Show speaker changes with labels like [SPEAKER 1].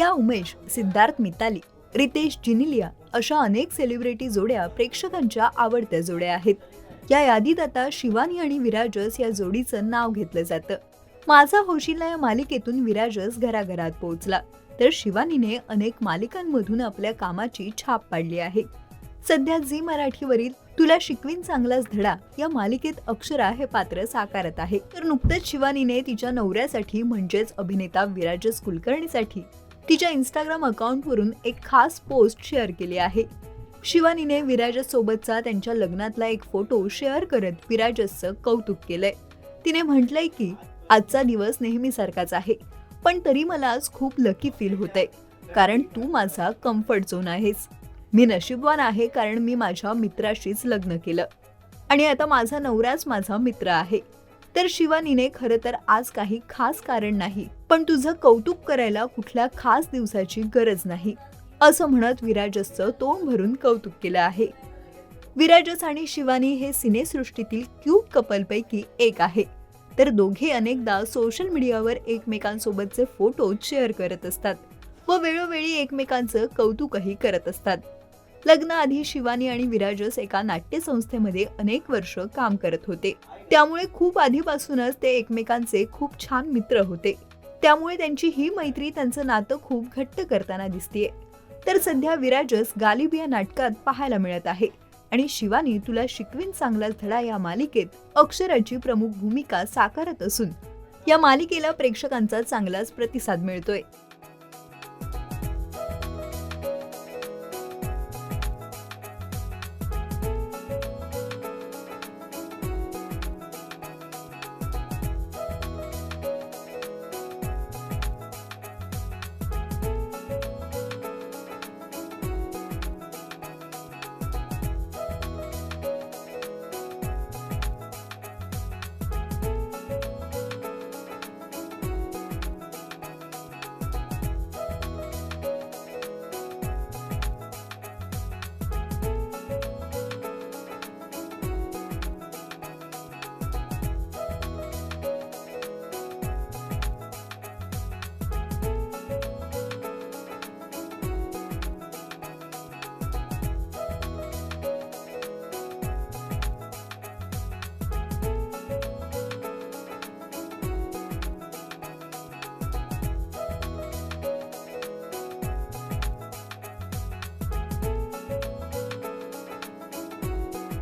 [SPEAKER 1] रिया उमेश सिद्धार्थ मिताली रितेश जिनिलिया अशा अनेक सेलिब्रिटी जोड्या प्रेक्षकांच्या आवडत्या जोड्या आहेत. या यादीत आता शिवानी आणि विराजस या जोडीचं नाव घेतलं जातं. माझा होशिला या मालिकेतून विराजस घराघरात पोहोचला तर शिवानीने अनेक मालिकांमधून आपल्या कामाची छाप पाडली आहे. सध्या झी मराठीवरील तुला शिकवीन चांगलाच धडा या मालिकेत अक्षरा हे पात्र साकारत आहे. तर नुकतंच शिवानीने तिच्या नवऱ्यासाठी म्हणजेच अभिनेता विराजस कुलकर्णीसाठी तिच्या इंस्टाग्राम अकाउंटवरून एक खास पोस्ट शेअर केली आहे. शिवानीने विराजससोबतचा त्यांच्या लग्नातला एक फोटो शेअर करत विराजसचं कौतुक केलंय. तिने म्हटलंय की आजचा दिवस नेहमीसारखाच आहे पण तरी मला आज खूप लकी फील होतंय कारण तू माझा कम्फर्ट झोन आहेस. मी नशीबवान आहे कारण मी माझ्या मित्राशीच लग्न केलं. आणि आता माझा नवराच माझा मित्र आहे. तर शिवानीने खरं तर आज काही खास कारण नाही पण तुझं कौतुक करायला कुठल्या खास दिवसाची गरज नाही असं म्हणत विराजसचं तोंड भरून कौतुक केलं आहे. विराजस आणि शिवानी हे सिनेसृष्टीतील क्यूट कपलपैकी एक आहे. तर दोघे अनेकदा सोशल मीडियावर एकमेकांसोबतचे फोटो शेअर करत असतात व वेळोवेळी एकमेकांचं कौतुकही करत असतात. लग्नाआधी शिवानी आणि विराजस एका नाट्यसंस्थेमध्ये अनेक वर्ष काम करत होते. त्यामुळे खूप आधीपासूनच ते एकमेकांचे खूप छान मित्र होते. त्यामुळे त्यांची ही मैत्री त्यांचं नातं खूप घट्ट करताना दिसतीये. तर सध्या विराजस गालिब या नाटकात पाहायला मिळत आहे. आणि शिवानी तुला शिकवीन चांगलाच धडा या मालिकेत अक्षराची प्रमुख भूमिका साकारत असून या मालिकेला प्रेक्षकांचा चांगलाच प्रतिसाद मिळतोय.